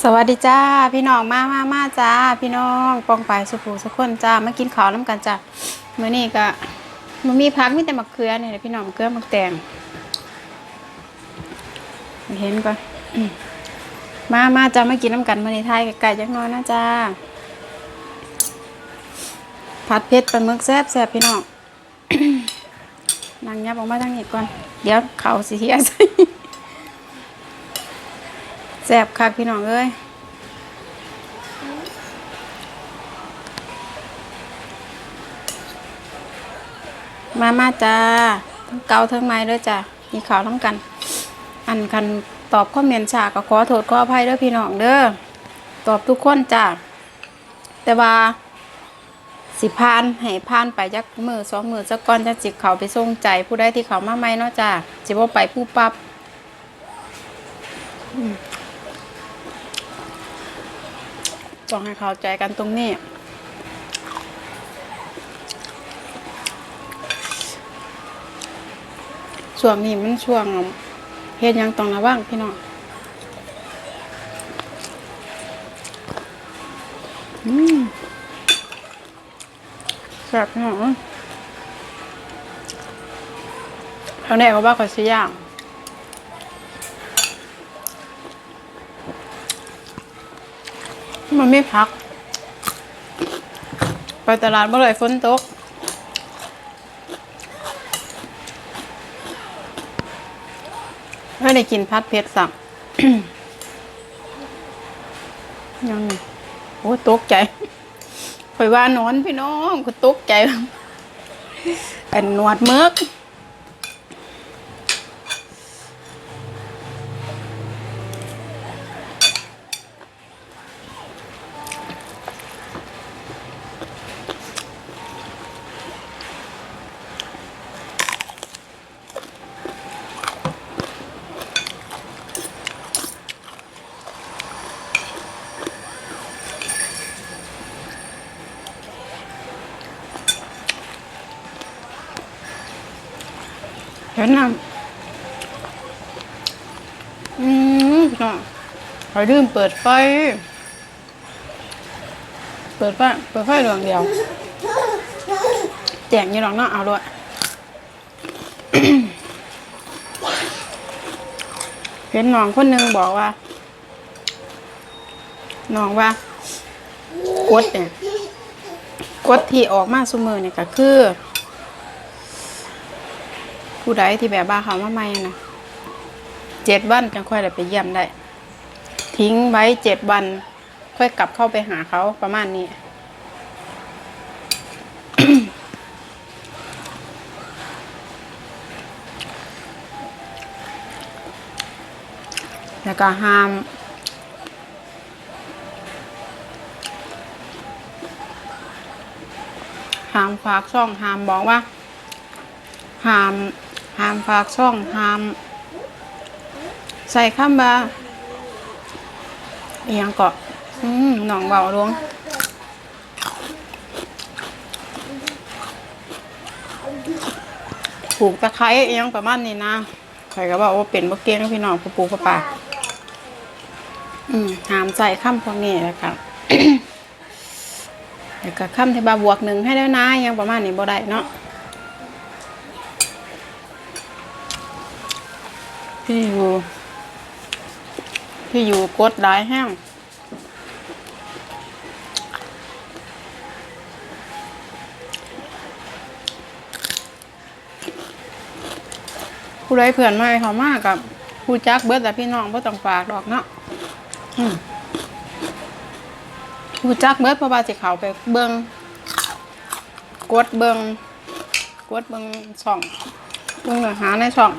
สวัสดีจ้าพี่น้องมามามาจ้าพี่น้องปองไปสุภูสุกคนจ้ามากินข้าวน้ำกันจ้ามื้อนี้ก็มันมีพักมีแต่มะเขือเนี่ยพี่น้องมะเขือมะแตงเห็นปะมามาจ้ามากินน้ำกันมื้อนี้ไทยไก่จักน้อยนะจ้าผัดเผ็ดปลาหมึกแซ่บแซ่บพี่น้องนางยับออกมาทางนี้ก่อน เดี๋ยวเขาสิเฮียใส่ ซ่บคักพี่น้องเอ้ยมามาจ้าทั้งเกาทั้งไม้ด้วยจ้ามีข่าวทั้งกัน อันคันตอบคอเมนต์ฉาก็ขอโทษขออภัยด้อพี่น้องเด้อตอบทุกคนจ้าแต่ว่าสิพานให้พานไปจักมือสองมือสักก้อนจะจิกเขาไปส่งใจ ผู้ใดที่เขามาใหม่เนาะจ้าสิบว่าไปผู้ปับ๊บ ต้องให้เข้าใจกันตรงนี้ ช่วงนี้มันช่วงเฮ็ดยังต้องระวังพี่น้องอืมแซ่บพี่น้องเขาแน่เขาว่าเขาสิย่าง มันไม่พัก ไปตลาดเมื่อไหร่ฝนตกไม่ได้กินพัดเพชรสั่งยังโอ้ตกใจคอยว่านอนพี่น้องก็ตกใจเป็นนวดเมือก เห็นน้ำอืมพี่น้องขอดื่มเปิดไฟ เปิดไฟ เปิดไฟดวงเดียว แจงอยี่หรอกเนาะเอาด้วยเห็นน้องคนหนึ่งบอกว่าน้องว่ากดเนี่ยกดที่ออกมาซุมือเนี่ยก็คือ ผู้ใดที่แบบบ้าเขามาใหม่นะเจ็ดวันจังค่อยได้ไปเยี่ยมได้ ทิ้งไว้เจ็ดวัน ค่อยกลับเข้าไปหาเขาประมาณนี้แล้วก็ห้าม ห้ามฝากช่องห้ามบอกว่า ห้าม ห้ามฝากช่องห้าม ใส่ข้ามบาเอียงเกาะอืมหนองเบาลวงปลูกตะไคร้เอียงประมาณนี้นะใครก็บอกว่าเป็นบ่เก่งพี่น้องปูปลูกผู้ป่าอืมหามใส่ข้ามพวกนี้แหละครับแล้วก็ข้ามที่บาบวกหนึ่งให้แล้วนะยังประมาณนี้บ่ได้เนาะ พี่อยู่พี่อยู่กดได้แห้งผู้ใดเพื่อนมาให้เขามากกับผู้จักเบิดแต่พี่น้องบ่ต้องฝากดอกเนาะผู้จักเบิดเพราะว่าสิเขาไปเบิงกดเบิงกดเบิงช่องเบิงหาในช่อง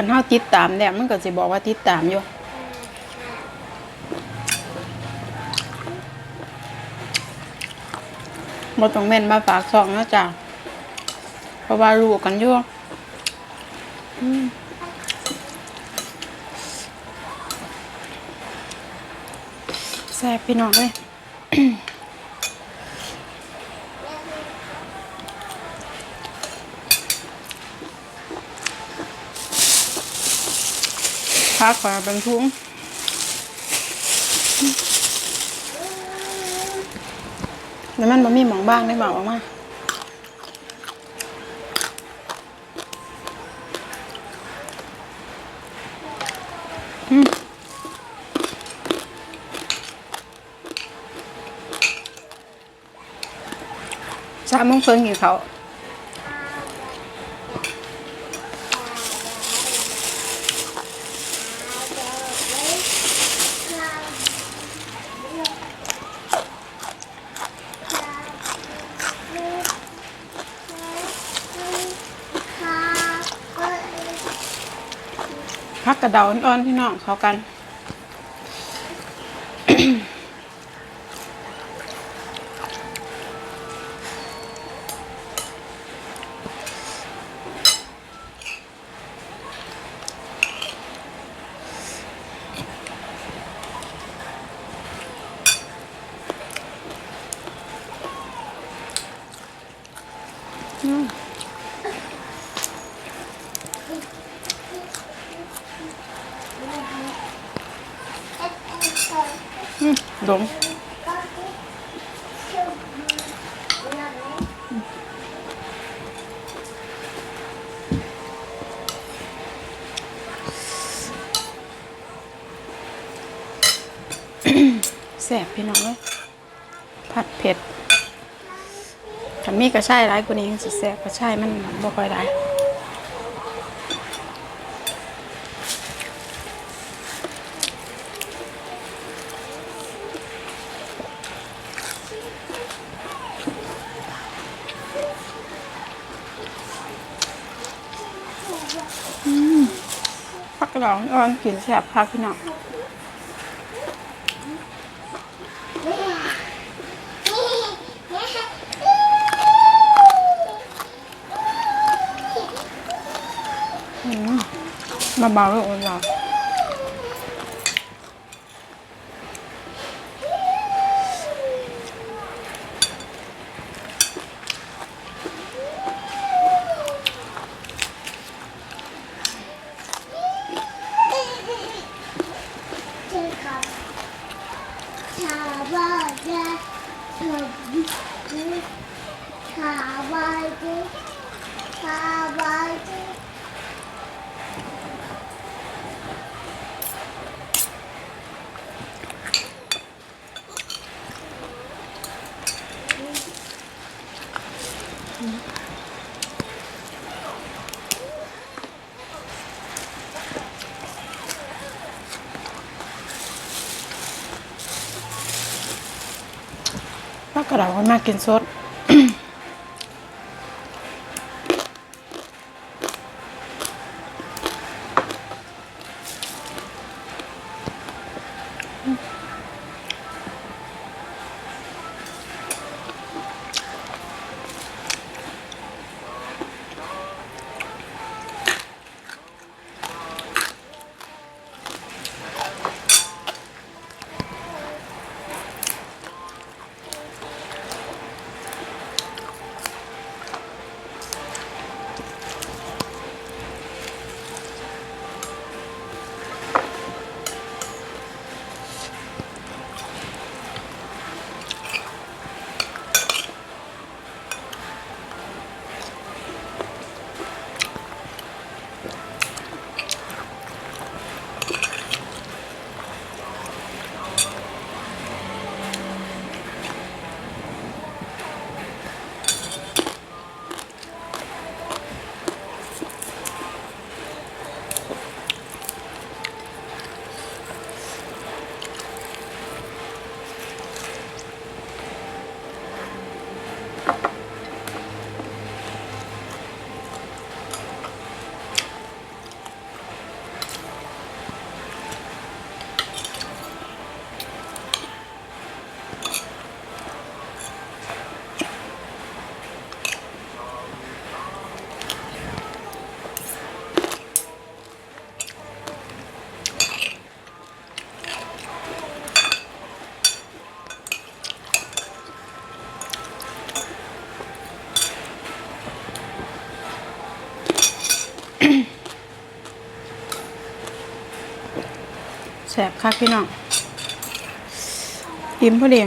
คันเฮาติดตามเนี่ยมันก็สิบอกว่าติดตามอยู่บ่ต้องเม่นมาฝากซองนะจ๊ะเพราะว่ารู้กันอยู่อืมแซ่บพี่น้องเลย พักขอเป็นทุงแล้วมันบ่มีหมองบ้างได้บอกออกมาอืมสามโมงเพิ่งกินเขา พักกระเดาอ่อนๆพี่น้องเขากัน ดมแสบพี่น้องเลยผัดเผ็ดถ้ามีกระช่ายร้ายกว่านี้สิแสบกระช่ายมันบ่ค่อยได้ ผักกระดองอ่อนกินแสบผักพี่น้องมาเบาๆลูกเรา กกระดองมากินสด สบคักพี่น้องอิ่มพอดี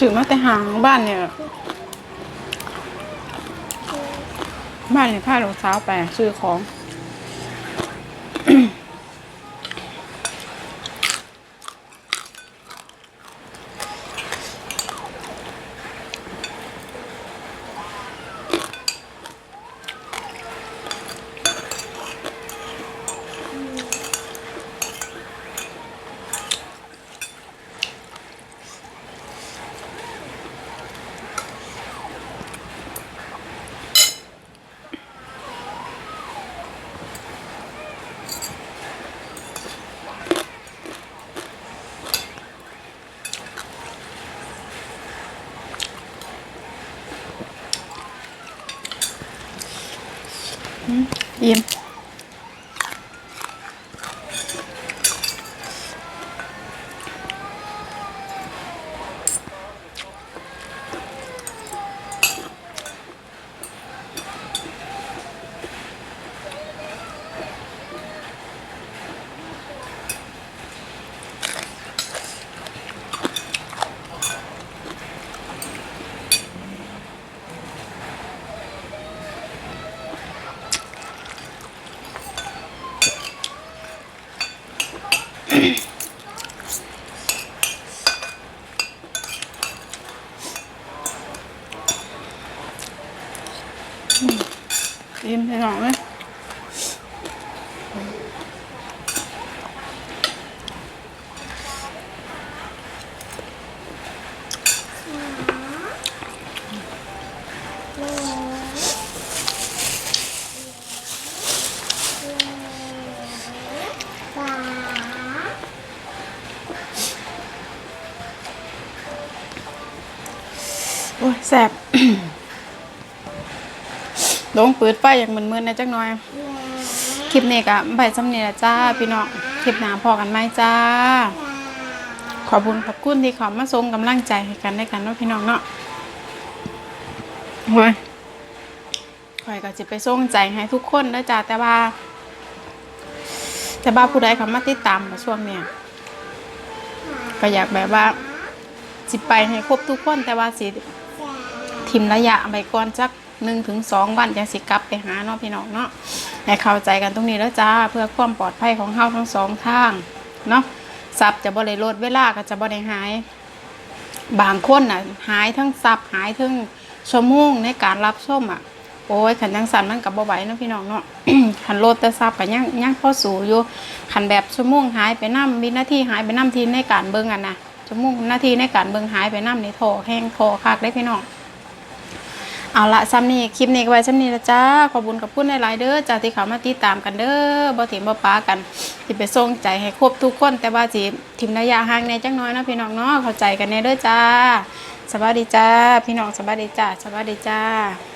ถือมาแต่หางบ้านเนี่ย บ้านเนี่ยพาลูกสาวไปซื้อของ อิ่ม อิ่มไปหน่ ลงปืดไฟอย่างมึนๆนะจักหน่อย คลิปนี้ก็ไปสำเนียจ้า พี่น้อง คลิปหน้าพอกันไหมจ้า ขอบคุณขอบคุณที่ขามาส่งกำลังใจให้กันได้กันเนาะพี่น้องเนาะโอ้ยคอยก็จะไปส่งใจให้ทุกคนนะจ้าแต่ว่า แต่ว่าผู้ใดเขามาติดตามมาช่วงเนี้ยก็อยากแบบว่าสิไปให้ครบทุกคนแต่ว่าสิทิมระยะไปก่อนจัก หนึ่งถึงสองวันจังสิกลับไปหาเนาะพี่น้องเนาะให้เข้าใจกันตรงนี้แล้วจ้าเพื่อความปลอดภัยของเฮาทั้งสองทางเนาะซับจะบ่ได้ลดเวลาก็จะบ่ได้หาย บางคนน่ะหายทั้งซับหายทั้งชั่วโมงในการรับชมอะโอ้ยขันยังสั่นมันกับบ่ไหวเนาะพี่น้องเนาะขันโลดแต่ซับกันยังยังพอสูอยู่ขันแบบชั่วโมงหายไปน้ำวินาที่หายไปน้ำทีในการเบิ่งอะนะชั่วโมงหน้าที่ในการเบิ่งหายไปน้ำในโทแห้งโทคักได้พี่น้อง เอาละซ้ำนี่คลิปนี้ก็ไว้ซ้ำนี่ละจ้า ขอบุญกับพูดในไลน์เด้อจ้าที่เขามาติดตามกันเด้อบ่ถิ่มบ่ป้ากันที่ไปส่งใจให้ครบทุกคน แต่ว่าจีทิมระยะห่างในจังน้อยนะพี่น้องเนาะเข้าใจกันในเด้อจ้าสวัสดีจ้า พี่น้องสวัสดีจ้าสวัสดีจ้า